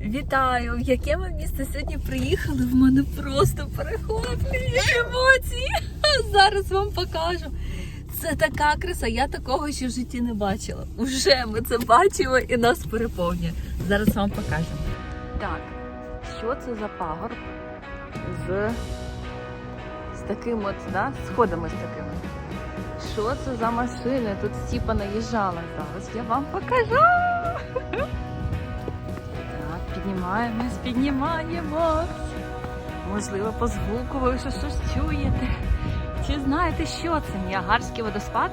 Вітаю! В яке ми місто сьогодні приїхали? В мене просто перехоплює емоції. Зараз вам покажу. Це така краса, я такого ще в житті не бачила. Уже ми це бачимо і нас переповнює. Зараз вам покажемо. Так, що це за пагорб з, з таким от, да, сходами з такими. Що це за машини? Тут всі понаїжджали. Зараз я вам покажу. Піднімаємось, піднімаємось. Можливо, по звуку ви щось чуєте. Чи знаєте, що це? Ніагарський водоспад?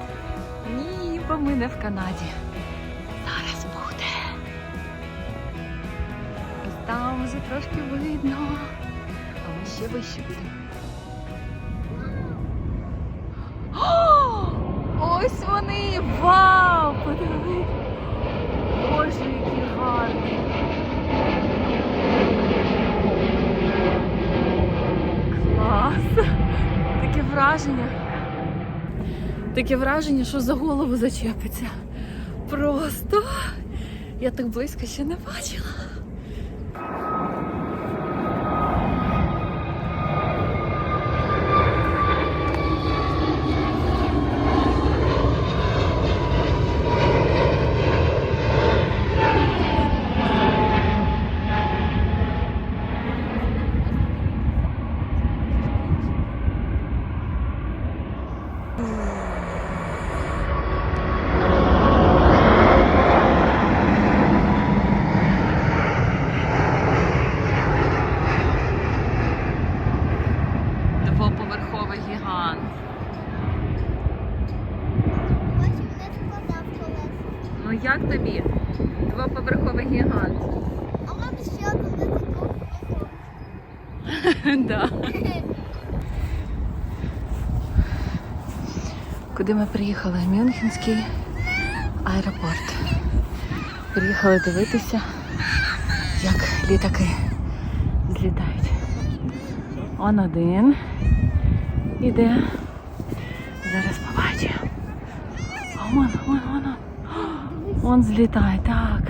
Ні, бо ми не в Канаді. Зараз буде. Там вже трошки видно. А ми ще вище будемо. Ось вони! Вау! Подивись! Боже, які гарні! Клас! Таке враження. Таке враження, що за голову зачепиться. Просто я так близько ще не бачила. Двоповерховий гігант. Потім не складав колеса. Ну як тобі? Двоповерховий гігант. А вам ще один такого. Куди ми приїхали? Мюнхенський аеропорт. Приїхали дивитися, як літаки злітають. Он один іде. Зараз побачимо. А вон. Он злітає, так.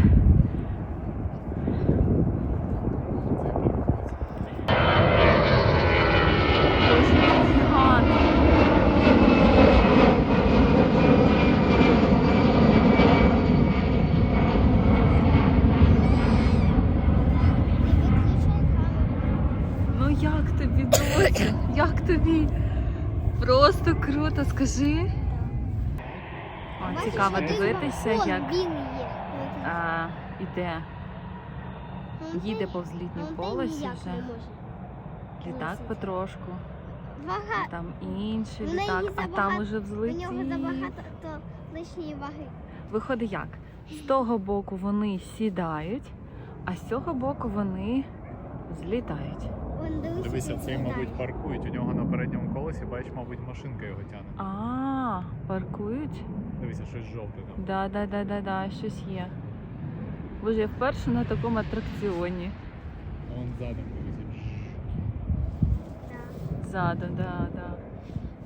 Ну як тобі, доця? Як тобі? Просто круто, скажи. Цікаво дивитися, як а, іде, їде повз літній полосі вже. Літак потрошку. Вага. Там інший літак, а там уже У нього забагато лишньої ваги. Виходить як? З того боку вони сідають, а з цього боку вони злітають. Дивися, Дивися, цей, мабуть, паркують. У нього на передньому колесі, бачиш, мабуть, машинка його тягне. А, паркують? Дивися, щось жовте там. Да, да, да, да, да, щось є. Боже, я вперше на такому атракціоні. А Вон задом дивися. Так. Ззаду, да, да.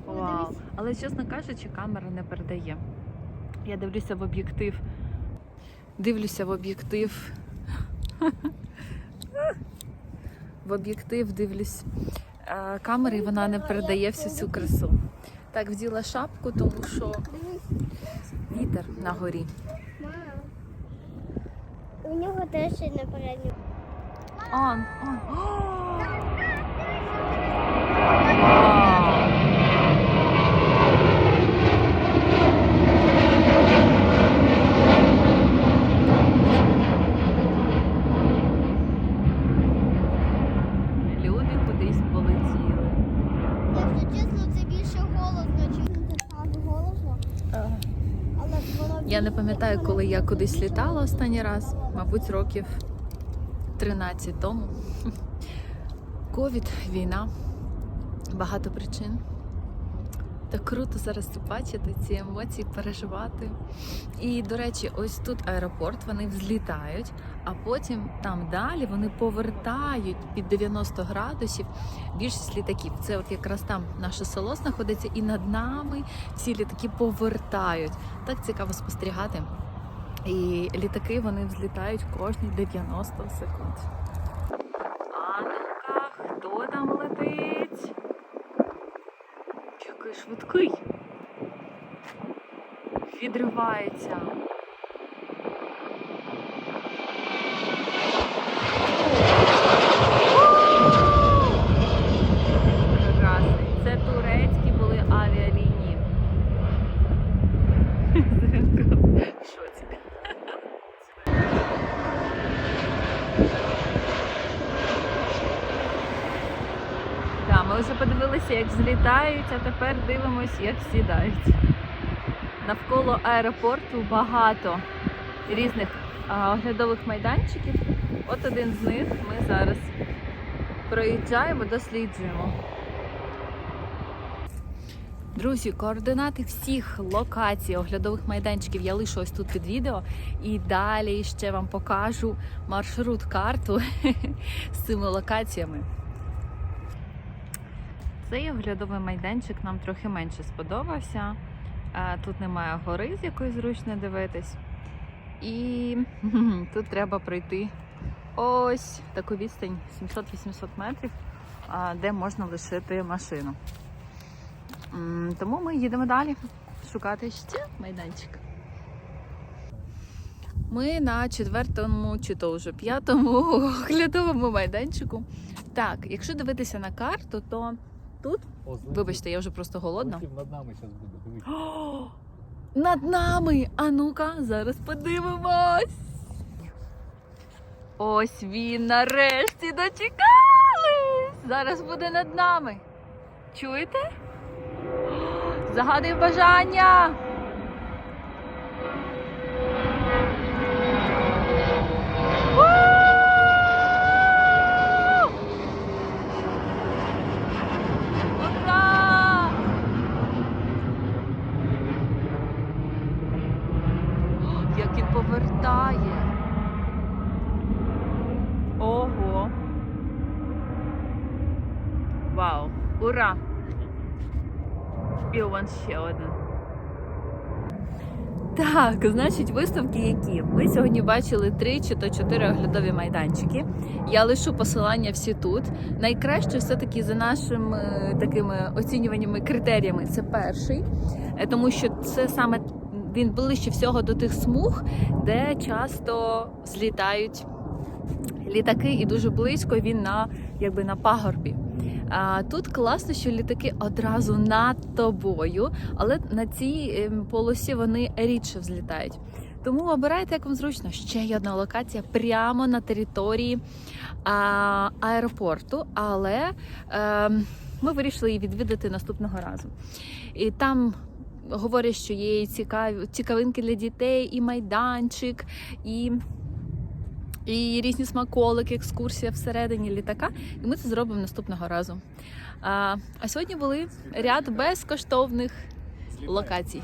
Ну, Вау. Але чесно кажучи, камера не передає. Я дивлюся в об'єктив. Дивлюся в об'єктив. В об'єктив дивлюсь е, камери, і вона не передає всю цю красу. Так, вділа шапку, тому що вітер на горі. У нього теж на передньому. Он, он. Вау. Люди кудись полетіли. Якщо чесно, це більше голосно, ніж так голосно. Але воно Я не пам'ятаю, коли я кудись літала останній раз, мабуть, років 13 тому. Ковід, війна, багато причин. Так круто зараз це бачити, ці емоції переживати. І, до речі, ось тут аеропорт, вони взлітають, а потім там далі вони повертають під 90 градусів більшість літаків. Це от якраз там наше село знаходиться, і над нами всі літаки повертають. Так цікаво спостерігати. І літаки вони взлітають кожні 90 секунд. А ну-ка, хто там летить? Який швидкий. Відривається. Прекрасний. Це турецькі були авіалінії. В шоці. Ми вже подивилися, як злітають, а тепер дивимось, як сідають. Навколо аеропорту багато різних оглядових майданчиків. От один з них ми зараз проїжджаємо, досліджуємо. Друзі, координати всіх локацій оглядових майданчиків я лишу ось тут під відео. І далі ще вам покажу маршрут карту з цими локаціями. Цей оглядовий майданчик нам трохи менше сподобався. Тут немає гори, з якої зручно дивитись. І тут треба пройти ось таку відстань 700-800 метрів, де можна лишити машину. Тому ми їдемо далі шукати ще майданчик. Ми на четвертому чи то вже п'ятому оглядовому майданчику. Так, якщо дивитися на карту, то тут, вибачте, я вже просто голодна. Над нами зараз буде. О, Над нами! А ну-ка, зараз подивимось. Ось він нарешті дочекались! Зараз буде над нами. Чуєте? О, Загадуй бажання! У! Ура! О, Як він повертає. Ого. Вау. Ура! І вон ще один. Так, значить, виставки які? Ви сьогодні бачили три чи то чотири оглядові майданчики. Я лишу посилання всі тут. Найкраще все-таки за нашими е, такими оцінюваннями критеріями це перший, е, тому що це саме він ближче всього до тих смуг, де часто злітають літаки, і дуже близько він на якби на пагорбі. А тут класно, що літаки одразу над тобою, але на цій ем, полосі вони рідше взлітають. Тому обирайте, як вам зручно. Ще є одна локація прямо на території а, аеропорту, але ем, ми вирішили її відвідати наступного разу. І там говорять, що є цікаві цікавинки для дітей, і майданчик, і. І різні смаколики, екскурсія всередині літака. І ми це зробимо наступного разу. А, а сьогодні були ряд безкоштовних локацій.